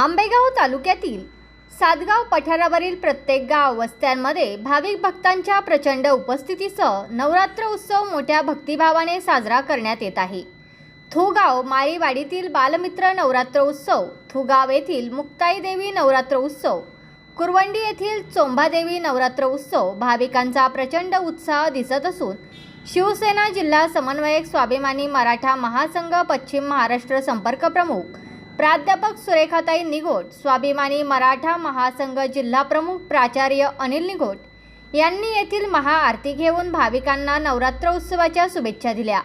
आंबेगाव तालुक्यातील सातगाव पठारावरील प्रत्येक गाव वस्त्यांमध्ये भाविक भक्तांच्या प्रचंड उपस्थितीसह नवरात्र उत्सव मोठ्या भक्तिभावाने साजरा करण्यात येत आहे. थुगाव माळीवाडीतील बालमित्र नवरात्र उत्सव थुगाव येथील मुक्ताई देवी नवरात्र उत्सव कुरवंडी येथील चोंभादेवी नवरात्र उत्सव भाविकांचा प्रचंड उत्साह दिसत असून शिवसेना जिल्हा समन्वयक स्वाभिमानी मराठा महासंघ पश्चिम महाराष्ट्र संपर्क प्रमुख प्राध्यापक सुरेखाताई निघोट स्वाभिमानी मराठा महासंघ जिल्हा प्रमुख प्राचार्य अनिल निघोट यांनी येथील महाआरती घेऊन भाविकांना नवरात्र उत्सवाच्या शुभेच्छा दिल्या.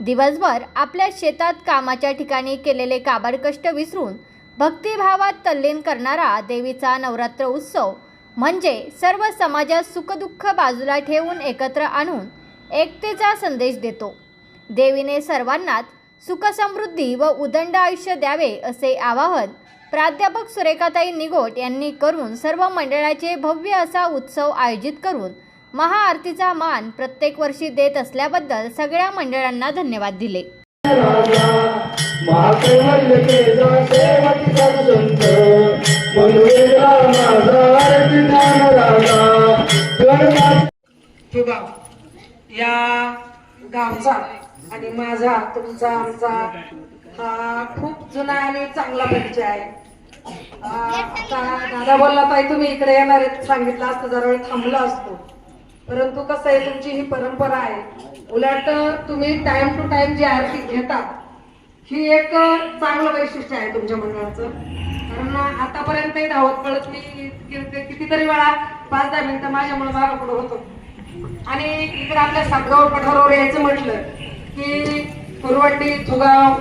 दिवसभर आपल्या शेतात कामाच्या ठिकाणी केलेले काबाड कष्ट विसरून भक्तिभावात तल्लीन करणारा देवीचा नवरात्र उत्सव म्हणजे सर्व समाजात सुखदुःख बाजूला ठेवून एकत्र आणून एकतेचा संदेश देतो. देवीने सर्वांनाच सुखसमृद्धी व उदंड आयुष्य द्यावे असे आवाहन प्राध्यापक सुरेखाताई निगोट यांनी करून सर्व मंडळाचे भव्य असा उत्सव आयोजित करून महाआरतीचा मान प्रत्येक वर्षी देत असल्याबद्दल सगळ्या मंडळांना धन्यवाद दिले. या गावचा आणि माझा तुमचा आमचा हा खूप जुना आणि चांगला परिचय आहे. आता दादा बोलला ताई तुम्ही इकडे येणार आहेत. सांगितलं असतं जरा वेळ थांबलो असतो. परंतु कसं आहे तुमची ही परंपरा आहे. उलट तुम्ही टाइम टू टाइम जी आरती घेतात ही एक चांगलं वैशिष्ट्य आहे तुमच्या मंडळाचं कारण आतापर्यंतही धावत पळत मी कितीतरी वेळा पाच दहा मिनिटं माझ्यामुळे मागं पुढं होतो. आणि इकडे आपल्या सातगाव पठारावर यायचं म्हटलं की कुरवंडी थुगाव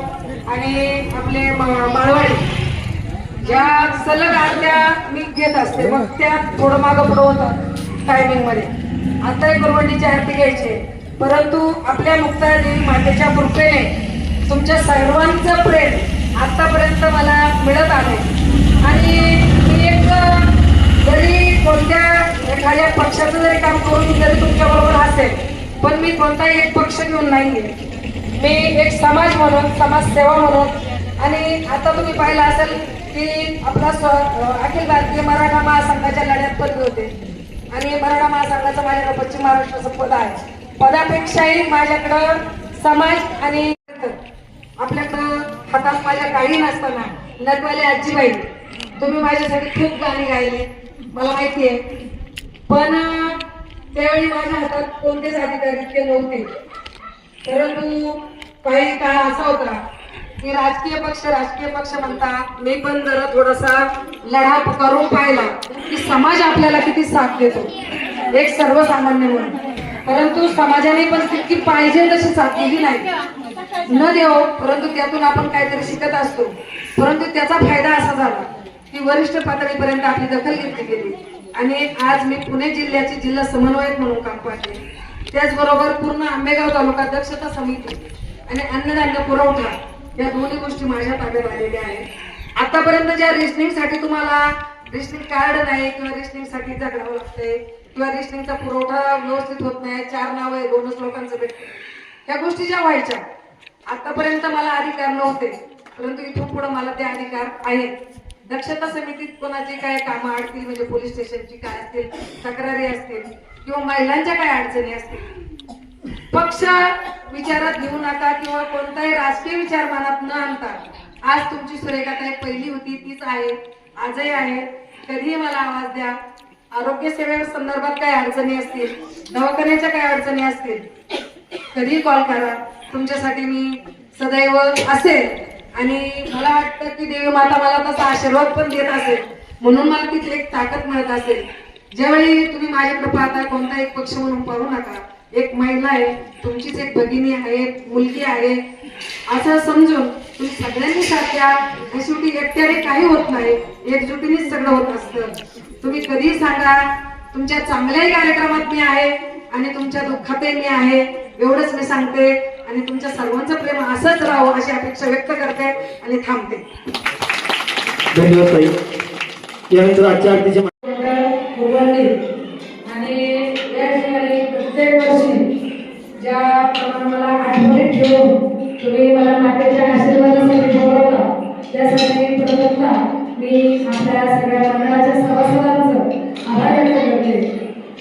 आणि आपले मा- माळवाडी. ज्या सलग आरत्या मी घेत असते मग त्या थोडं मागं पुढं होतं टायमिंगमध्ये. आता कुरवंडीची आरती घ्यायची परंतु आपल्या मुक्तादेवी मातेच्या कृपेने तुमच्या सर्वांचं प्रेम आतापर्यंत मला मिळत आहे. आणि मी एक जरी कोणत्या एखाद्या पक्षाचं जरी काम करून जरी तुमच्याबरोबर असेल पण मी कोणताही एक पक्ष घेऊन नाही मी एक समाज म्हणून समाजसेवा म्हणून. आणि आता तुम्ही पाहिलं असेल की आपला स्व अखिल भारतीय मराठा महासंघाच्या लढ्यात पदवी होते. आणि मराठा महासंघाचं माझ्याकडे पश्चिम महाराष्ट्राचं पद आहे. पदापेक्षाही माझ्याकडं समाज आणि आपल्याकडं हातात माझ्या काही नसताना नटवाले आजीबाई तुम्ही माझ्यासाठी खूप गाणी गायली. मला माहिती आहे. पण त्यावेळी माझ्या हातात कोणतेच अधिकार इतके नव्हते. परंतु काही काळ असा होता की राजकीय पक्ष राजकीय पक्ष म्हणता मी पण जरा थोडासा लढा करून पाहिला की समाज आपल्याला किती साथ देतो. एक सर्वसामान्य म्हणून. परंतु समाजाने पण तितकी पाहिजे तशी साथ दिली नाही. न देव परंतु त्यातून आपण काहीतरी शिकत असतो. परंतु त्याचा फायदा असा झाला की वरिष्ठ पातळीपर्यंत आपली दखल घेतली गेली. आणि आज मी पुणे जिल्ह्याचे जिल्हा समन्वयक म्हणून काम पाहते. त्याचबरोबर पूर्ण आंबेगाव तालुका दक्षता समिती आणि अन्नधान्य पुरवठा या दोन्ही गोष्टी माझ्या ताब्यात आलेल्या आहेत. आतापर्यंत ज्या रेशनिंगसाठी तुम्हाला रेशनिंग कार्ड नाही किंवा रेशनिंगसाठी जगावं झगडावं लागतंय किंवा रेशनिंगचा पुरवठा व्यवस्थित होत नाही चार नाव आहे दोनच लोकांचं भेटते. या गोष्टी ज्या व्हायच्या आतापर्यंत मला अधिकार नव्हते परंतु इथून पुढे मला ते अधिकार आहेत. दक्षता समितीत कोणाची काय कामं अडतील म्हणजे पोलीस स्टेशनची काय असतील तक्रारी असतील किंवा महिलांच्या काय अडचणी असतील? पक्ष विचारात घेऊ नका किंवा कोणताही राजकीय विचार मनात न आणता आज तुमची सुरेखाताई पहिली होती तीच आहे आजही आहे कधीही मला आवाज द्या. आरोग्य सेवे संदर्भात काय अडचणी असतील दवाखान्याच्या काय अडचणी असतील कधीही कॉल करा. तुमच्यासाठी मी सदैव असेल. आणि मला वाटतं की देवी माता मला तसा आशीर्वाद पण देत असेल. म्हणून मला तिथे एक ताकद मिळत असेल. ज्यावेळी तुम्ही माझ्याकडे पाहता कोणता एक पक्ष म्हणून पाहू नका. एक महिला आहे तुमचीच एक भगिनी आहे मुलगी आहे. असं समजून तुम्ही सगळ्यांनी साथ द्या आणि शेवटी एकट्याने काही होत नाही. एकजुटीनेच सगळं होत असतं. तुम्ही कधीही सांगा तुमच्या चांगल्याही कार्यक्रमात मी आहे आणि तुमच्या दुःखातही मी आहे. एवढंच मी सांगते. आणि तुमच्या सर्वांचं प्रेम असंच राहावं अशी अपेक्षा व्यक्त करते आणि थांबते. धन्यवाद ताई. यानंतर आजच्या आरतीचे मुरवली आणि या ठिकाणी प्रत्येक वर्षी ज्याप्रमाणे मला आठवणीत ठेवून तुम्ही मला मातेच्या आशीर्वादासाठी बोलवता त्यासाठी प्रथमतः मी आपल्या सगळ्या मंडळाच्या सभासदांचं आभार व्यक्त करते.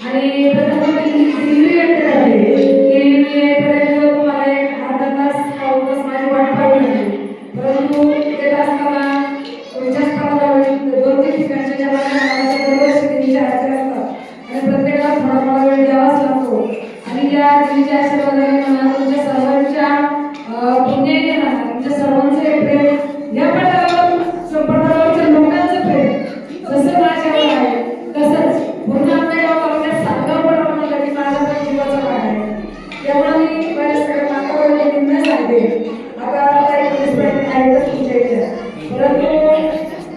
आणि प्रथम दिल्ली दिल्ली व्यक्त आहे. आता काही पोलीस आहेतच तुमच्या इथे परंतु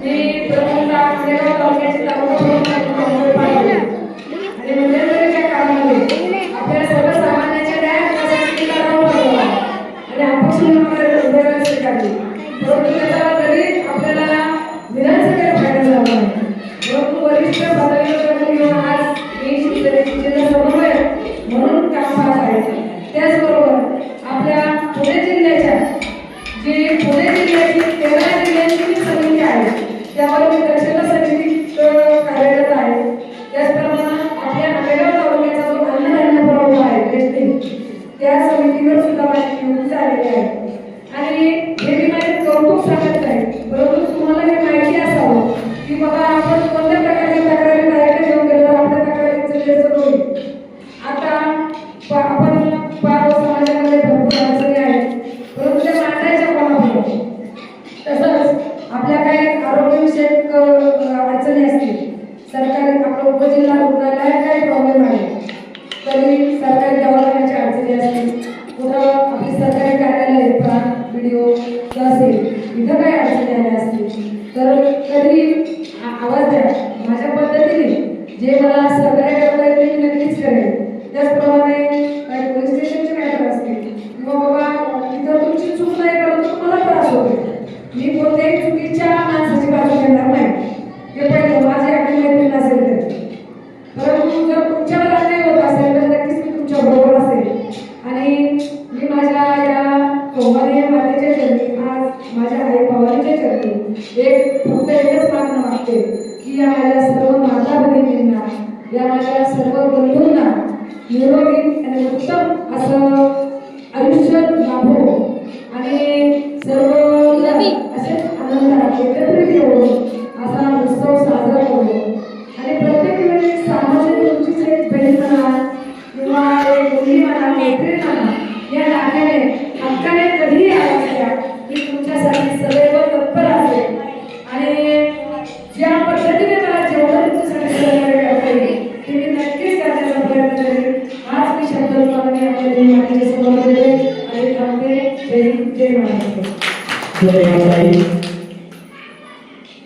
मी प्रथमतः आंबेगाव तालुक्याची तालुका प्रमुख पाहिजे आणि मध्यंतरीच्या काळामध्ये आपल्या सर्वसामान्यांच्या न्याय हक्कासाठी लढाऊ आणि स्वीकारली. परंतु त्याचा तरी आपल्याला विधानसभेला फायदा झाला परंतु वरिष्ठ पदाधिकारी आज सांगत नाही परंतु तुम्हाला हे माहिती असावं की बाबा आपण कोणत्या प्रकारच्या तक्रारी डायरेक्ट घेऊन गेलो आपल्या तक्रारीचं निरसन होईल. आता आपण पाहतो समाजामध्ये भरपूर अडचणी आहेत. परंतु त्या मांडायच्या कोणाकडे तसंच आपल्या काही आरोग्यविषयक अ, अडचणी असतील. सरकारी आपलं उपजिल्हा रुग्णालयात इथं काय अडचणी आल्या असतील तर कधी आवाज द्या माझ्या पद्धतीने जे मला सहकार्य करता येईल मी नक्कीच करेन त्याचप्रमाणे काही पोलीस स्टेशनचे मॅटर असतील किंवा बाबा इथं तुमची चूक नाही परंतु तुम्हाला त्रास होतो मी कोणत्याही चुकीच्या माणसाची बाजू घेणार नाही ते पण माझी अटी मैत्रीण असेल तर परंतु जर तुमच्यावर अन्याय माझ्या आई पवारीच्या चरणी एक फक्त एकच मागणं मागते की या माझ्या सर्व माता भगिनींना या माझ्या सर्व बंधूंना निरोगी आणि उत्तम असं आयुष्य लाभो. आणि सर्व असेच आनंदात एकत्रित येऊन असा उत्सव साजरा